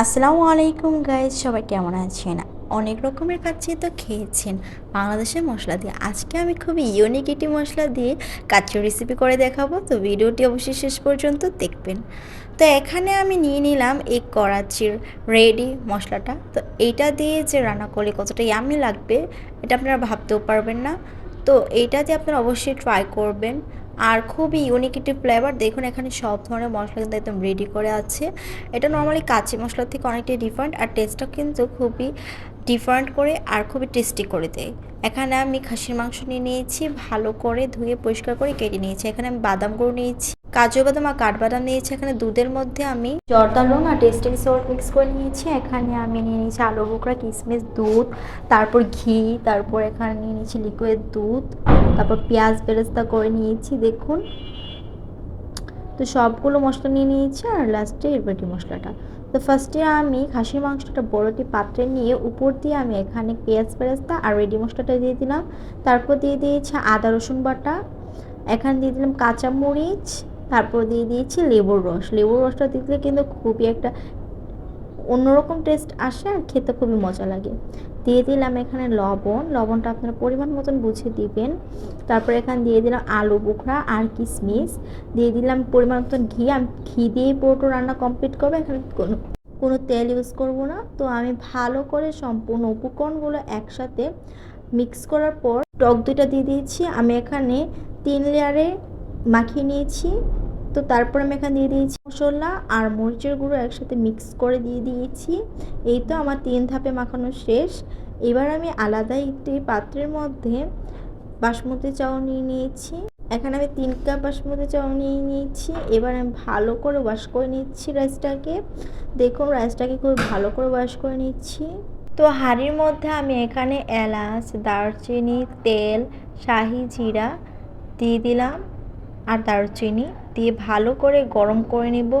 আসসালামু আলাইকুম গাইজ সবাই কেমন আছেন? অনেক রকমের কাচ্চি তো খেয়েছেন। বাংলাদেশের মশলা দিয়ে। আজকে আমি খুবই ইউনিক একটি মশলা দিয়ে কাচ্চি রেসিপি করে দেখাবো। তো ভিডিওটি অবশ্যই শেষ পর্যন্ত দেখবেন। তো এখানে আমি নিয়ে নিলাম এই করাচির রেডি মশলাটা। তো এইটা দিয়ে যে রান্না করলে কতটা ইয়ামি লাগবে, এটা আপনারা ভাবতেও পারবেন না। তো এইটা যে আপনারা অবশ্যই ট্রাই করবেন। আর খুবই ইউনিক একটি ফ্লেভার দেখুন এখানে সব ধরনের মশলা কিন্তু একদম রেডি করে আছে। এটা নর্মালি কাঁচি মশলার থেকে অনেকটাই ডিফারেন্ট আর টেস্টটা কিন্তু খুবই ডিফারেন্ট করে আর খুবই টেস্টি করে দেয়। এখানে আমি খাসির মাংস নিয়ে নিয়েছি, ভালো করে ধুয়ে পরিষ্কার করে কেটে নিয়েছি। এখানে আমি বাদাম গুঁড়ো নিয়েছি, কাজু বাদাম আর কাঠবাদাম নিয়েছি। এখানে দুধের মধ্যে আমি জর্দা লং আর টেস্টিং সল্ট মিক্স করে নিয়েছি। এখানে আমি নিয়ে নিয়েছি আলু বোকরা কিশমিশ দুধ, তারপর ঘি, তারপর এখানে নিয়ে নিয়েছি লিকুইড দুধ, তারপর পেঁয়াজ বেরেস্তা করে নিয়েছি, দেখুন। তো সবগুলো মশলা নিয়ে নিয়েছি আর লাস্টে এরবাটি মশলাটা। তো ফার্স্টে আমি খাসির মাংসটা বড়টি পাত্রে নিয়ে উপর দিয়ে আমি এখানে পেঁয়াজ বেরেস্তা আর রেডি মশলাটা দিয়ে দিলাম। তারপর দিয়ে দিয়েছি আদা, রসুন বাটা। এখানে দিয়ে দিলাম কাঁচামরিচ। তারপর দিয়ে দিয়েছি লেবুর রস। লেবুর রসটা দিলে কিন্তু খুবই একটা অন্যরকম টেস্ট আসে আর খেতে খুবই মজা লাগে। দিয়ে দিলাম এখানে লবণ। লবণটা আপনারা পরিমাণ মতন বুঝে দিবেন। তারপর এখানে দিয়ে দিলাম আলু বোখরা আর কিশমিশ দিয়ে দিলাম পরিমাণ মতন ঘি। আমি ঘি দিয়েই পুরোটা রান্না কমপ্লিট করব। এখানে কোনো কোনো তেল ইউজ করব না। তো আমি ভালো করে সম্পূর্ণ উপকরণগুলো একসাথে মিক্স করার পর টক দুইটা দিয়ে দিয়েছি। আমি এখানে তিন লেয়ারে মাখিয়ে নিয়েছি। তো তারপর আমি এখানে দিয়ে দিয়েছি মশলা আর মরিচের গুঁড়ো একসাথে মিক্স করে দিয়ে দিয়েছি। এই তো আমার তিন ধাপে মাখানো শেষ। এবার আমি আলাদা একটি পাত্রের মধ্যে বাসমতি চাউ নিয়ে নিয়েছি। এখানে আমি তিন কাপ বাসমতি চাউ নিয়ে নিয়েছি। এবার আমি ভালো করে ওয়াশ করে নিচ্ছি রাইসটাকে দেখুন রাইসটাকে খুব ভালো করে ওয়াশ করে নিচ্ছি। তো হাঁড়ির মধ্যে আমি এখানে এলাচ, দারচিনি, তেল, শাহি, জিরা দিয়ে দিলাম। আর দারচিনি দিয়ে ভালো করে গরম করে নিব।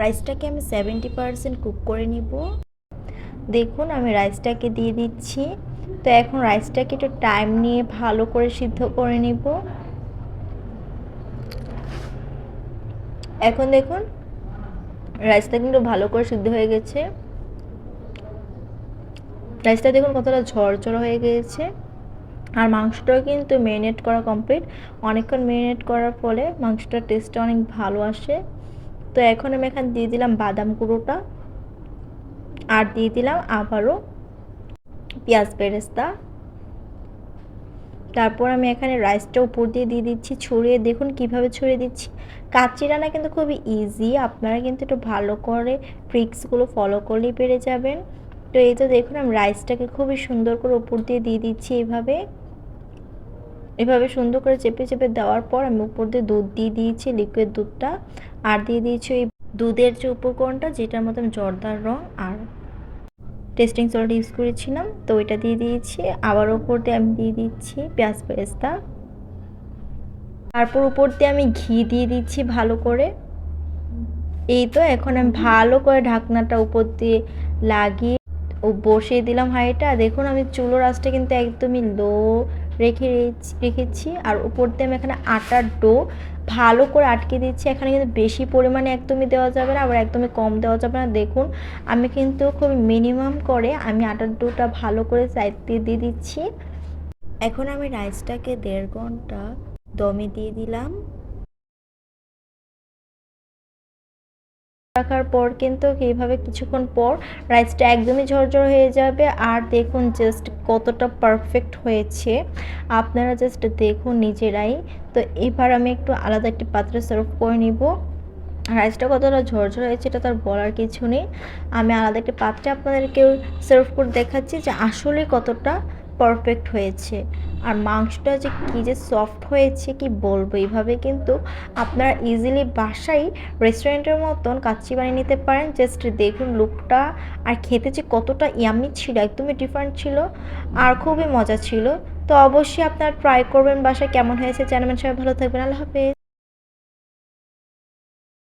রাইসটাকে আমি সেভেন্টি পারসেন্ট কুক করে নিব। দেখুন, আমি রাইসটাকে দিয়ে দিচ্ছি। তো এখন রাইসটাকে একটু টাইম নিয়ে ভালো করে সিদ্ধ করে নিব। এখন দেখুন, রাইসটা কিন্তু ভালো করে সিদ্ধ হয়ে গেছে। রাইসটা দেখুন কতটা ঝরঝর হয়ে গিয়েছে আর মাংসটাও কিন্তু ম্যারিনেট করা কমপ্লিট অনেকক্ষণ ম্যারিনেট করার ফলে মাংসটার টেস্টটা অনেক ভালো আসে। তো এখন আমি এখানে দিয়ে দিলাম বাদাম গুঁড়োটা। আর দিয়ে দিলাম আবারও পেঁয়াজ বেরেস্তা। তারপর আমি এখানে রাইসটা উপর দিয়ে দিয়ে দিচ্ছি, ছড়িয়ে দেখুন কীভাবে ছড়িয়ে দিচ্ছি। কাচ্চি রান্না কিন্তু খুবই ইজি আপনারা কিন্তু একটু ভালো করে ট্রিক্সগুলো ফলো করলেই পেরে যাবেন। তো এই তো দেখুন, আমি রাইসটাকে খুবই সুন্দর করে উপর দিয়ে দিয়ে দিচ্ছি এইভাবে এভাবে সুন্দর করে চেপে চেপে দেওয়ার পর আমি উপর দিয়ে দুধ দিয়ে দিয়েছি লিকুইড দুধটা। আর দিয়ে দিয়েছি ওই দুধের যে উপকরণটা, যেটার মতন জর্দার রং আর টেস্টিং সল্ট ইউজ করেছিলাম, তো ওইটা দিয়ে দিয়েছি। আবার উপর দিয়ে আমি দিয়ে দিচ্ছি পেঁয়াজ পেস্তা তারপর উপর দিয়ে আমি ঘি দিয়ে দিচ্ছি ভালো করে। এই তো এখন আমি ভালো করে ঢাকনাটা উপর দিয়ে লাগিয়ে ও বসিয়ে দিলাম হাঁড়িটা। দেখুন আমি চুলোর আঁচটা কিন্তু একদমই লো রেখে রেখেছি আর উপর দিয়ে আমি এখানে আটার ডো ভালো করে আটকে দিচ্ছি। এখানে কিন্তু বেশি পরিমাণে একদমই দেওয়া যাবে না, আবার একদমই কম দেওয়া যাবে না। দেখুন, আমি কিন্তু খুব মিনিমাম করে আমি আটার ডোটা ভালো করে সাইড দিয়ে দিয়ে দিচ্ছি। এখন আমি রাইসটাকে দেড় ঘণ্টা দমে দিয়ে দিলাম। রাখার পর কিন্তু এইভাবে কিছুক্ষণ পর রাইসটা একদমই ঝরঝর হয়ে যাবে। আর দেখুন জাস্ট কতটা পারফেক্ট হয়েছে। আপনারা জাস্ট দেখুন নিজেরাই। তো এবার আমি একটু আলাদা একটি পাত্রে সার্ভ করে নিব। রাইসটা কতটা ঝরঝর হয়েছে এটা তার বলার কিছু নেই। আমি আলাদা একটি পাত্রে আপনাদেরকেও সার্ভ করে দেখাচ্ছি যে আসলে কতটা পারফেক্ট হয়েছে। আর মাংসটা যে কী যে সফট হয়েছে, কি বলব? এইভাবে কিন্তু আপনারা ইজিলি বাসায় রেস্টুরেন্টের মতন কাচ্চি বানিয়ে নিতে পারেন। জাস্ট দেখুন লুকটা আর খেতে যে কতটা ইয়ামি ছিল, একদমই ডিফারেন্ট ছিল আর খুবই মজা ছিল। তো অবশ্যই আপনারা ট্রাই করবেন বাসায় কেমন হয়েছে জানাবেন। সবাই ভালো থাকবেন। আল্লাহ হাফেজ।